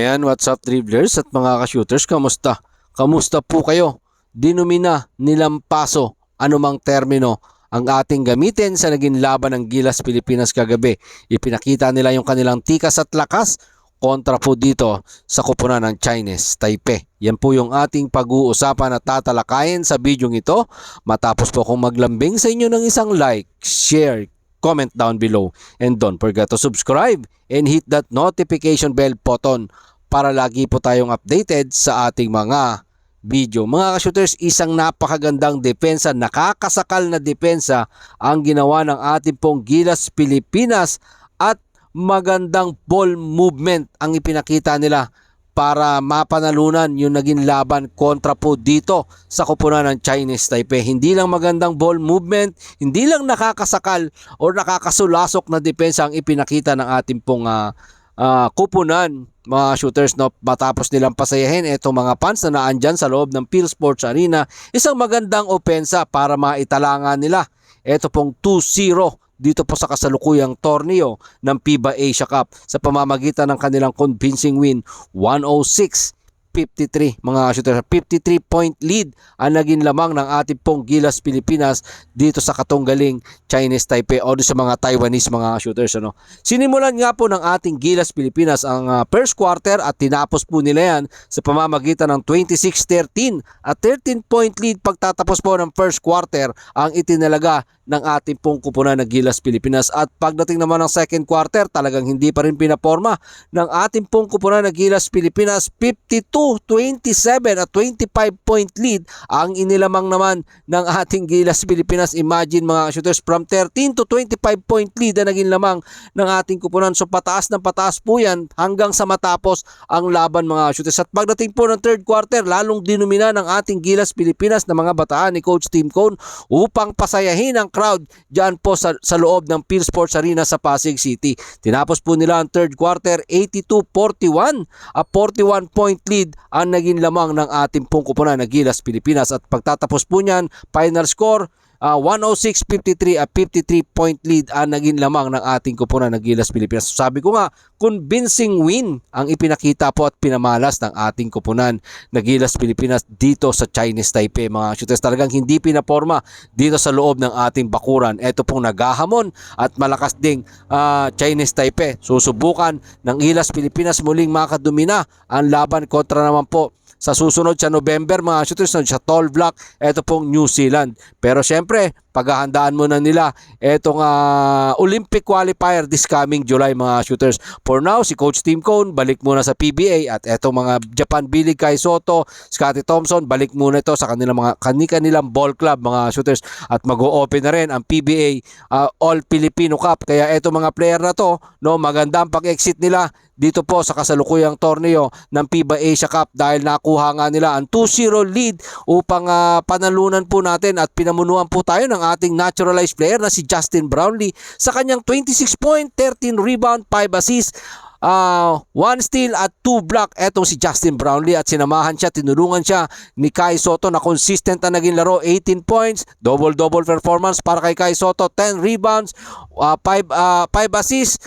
Ayan, what's up dribblers at mga ka-shooters, kamusta? Kamusta po kayo? Dinumina, nilampaso, anumang termino ang ating gamitin sa naging laban ng Gilas Pilipinas kagabi. Ipinakita nila yung kanilang tikas at lakas kontra po dito sa kupunan ng Chinese Taipei. Yan po yung ating pag-uusapan at tatalakayin sa video ito. Matapos po akong maglambing sa inyo ng isang like, share, comment down below. And don't forget to subscribe and hit that notification bell button para lagi po tayong updated sa ating mga video. Mga ka-shooters, isang napakagandang depensa, nakakasakal na depensa ang ginawa ng ating pong Gilas Pilipinas at magandang ball movement ang ipinakita nila para mapanalunan yung naging laban kontra po dito sa kupunan ng Chinese Taipei. Hindi lang magandang ball movement, hindi lang nakakasakal o nakakasulasok na depensa ang ipinakita ng ating pong ah, ah, kupunan mga shooters no matapos nilang pasayahin itong mga fans na naandyan sa loob ng Phil Sports Arena isang magandang opensa para maitalangan nila ito pong 2-0 dito po sa kasalukuyang torneo ng FIBA Asia Cup sa pamamagitan ng kanilang convincing win 106-53 mga shooter 53 point lead ang naging lamang ng ating pong Gilas Pilipinas dito sa katunggaling Chinese Taipei o sa mga Taiwanese mga shooters ano. Sinimulan nga po ng ating Gilas Pilipinas ang ah, first quarter at tinapos po nila yan sa pamamagitan ng 26-13 at 13 point lead pagtatapos po ng first quarter ang itinalaga ng ating pong kupunan na Gilas Pilipinas. At pagdating naman ng second quarter talagang hindi pa rin pinaporma ng ating pong kupunan na Gilas Pilipinas. 52-27 at 25 point lead ang inilamang naman ng ating Gilas Pilipinas. Imagine mga shooters from 13 to 25 point lead na naging lamang ng ating kupunan so pataas ng pataas po yan hanggang sa matapos ang laban mga shooters. At pagdating po ng third quarter lalong dinumina ng ating Gilas Pilipinas na mga bataan ni Coach Tim Cone upang pasayahin ang crowd dyan po sa, sa loob ng Phil Sports Arena sa Pasig City. Tinapos po nila ang third quarter 82-41 a 41 point lead ang naging lamang ng ating pong kupunan na Gilas Pilipinas at pagtatapos po niyan final score ah, 106-53 at 53 point lead ang naging lamang ng ating kupunan ng Gilas Pilipinas. Sabi ko nga, convincing win ang ipinakita po at pinamalas ng ating kupunan na Gilas Pilipinas dito sa Chinese Taipei. Mga shooters talagang hindi pinaporma dito sa loob ng ating bakuran. Ito pong nagahamon at malakas ding ah, Chinese Taipei. Susubukan ng Gilas Pilipinas muling makadumina ang laban kontra naman po sa susunod sa November mga shooters sa Tall Block ito pong New Zealand pero syempre paghahandaan muna nila etong ah, Olympic qualifier this coming July mga shooters. For now si Coach Tim Cone balik muna sa PBA at etong mga Japan Billy Kai Soto Scotty Thompson balik muna ito sa kanilang mga kani-kanilang ball club mga shooters. At mag-o-open na rin ang PBA ah, All Filipino Cup. Kaya etong mga player na to no maganda ang pag-exit nila dito po sa kasalukuyang torneo ng FIBA Asia Cup dahil nakuha nga nila ang 2-0 lead upang ah, panalunan po natin at pinamunuan po tayo ng ating naturalized player na si Justin Brownlee sa kanyang 26 point, 13 rebound, 5 assist, uh, 1 steal at 2 block. Etong si Justin Brownlee at sinamahan siya, tinulungan siya ni Kai Soto na consistent na naging laro 18 points, double-double performance para kay Kai Soto, 10 rebounds, 5 uh, 5 assists,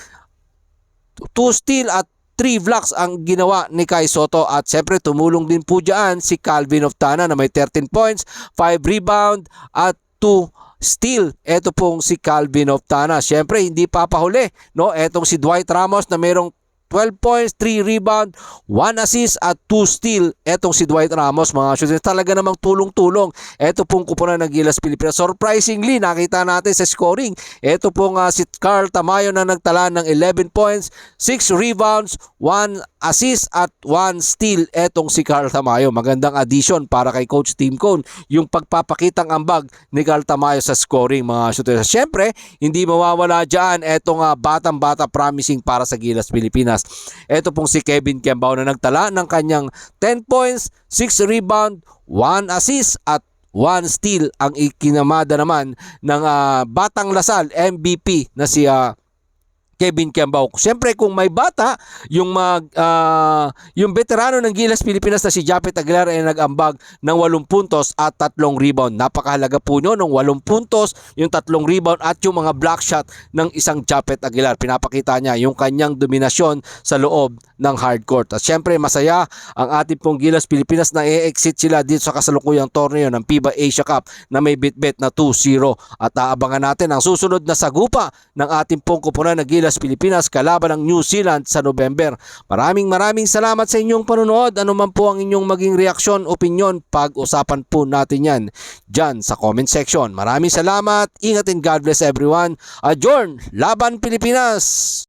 2 steal at 3 blocks ang ginawa ni Kai Soto at syempre tumulong din po dyan si Calvin Oftana na may 13 points, 5 rebound at 2 steal. Ito pong si Calvin Oftana. Syempre hindi papahuli, no? Etong si Dwight Ramos na mayroong 12 points, 3 rebound, 1 assist at 2 steal. Etong si Dwight Ramos mga shooters talaga namang tulong-tulong. Ito pong kupunan ng Gilas Pilipinas. Surprisingly, nakita natin sa scoring. Ito pong uh, si Carl Tamayo na nagtala ng 11 points, 6 rebounds, 1 assist at 1 steal. Etong si Carl Tamayo. Magandang addition para kay Coach Tim Cone. Yung pagpapakitang ambag ni Carl Tamayo sa scoring mga shooters. Siyempre, hindi mawawala dyan etong uh, batang-bata promising para sa Gilas Pilipinas. Ito pong si Kevin Kembao na nagtala ng kanyang 10 points, 6 rebound, 1 assist at 1 steal. Ang ikinamada naman ng ah, Batang Lasal MVP na si ah, Kevin Kiambao. Siyempre kung may bata, yung mag ah, yung veterano ng Gilas Pilipinas na si Japet Aguilar ay nag-ambag ng 8 puntos at 3 rebound. Napakahalaga po nyo ng 8 puntos, yung 3 rebound at yung mga block shot ng isang Japet Aguilar. Pinapakita niya yung kanyang dominasyon sa loob ng hardcourt. At siyempre masaya ang ating pong Gilas Pilipinas na i-exit sila dito sa kasalukuyang torneo ng FIBA Asia Cup na may bitbit na 2-0 at aabangan natin ang susunod na sagupa ng ating pong kupunan ng Gilas Pilipinas kalaban ng New Zealand sa November. Maraming maraming salamat sa inyong panonood. Ano man po ang inyong maging reaksyon, opinion, pag-usapan po natin yan dyan sa comment section. Maraming salamat. Ingat and God bless everyone. Adjourn! Laban Pilipinas!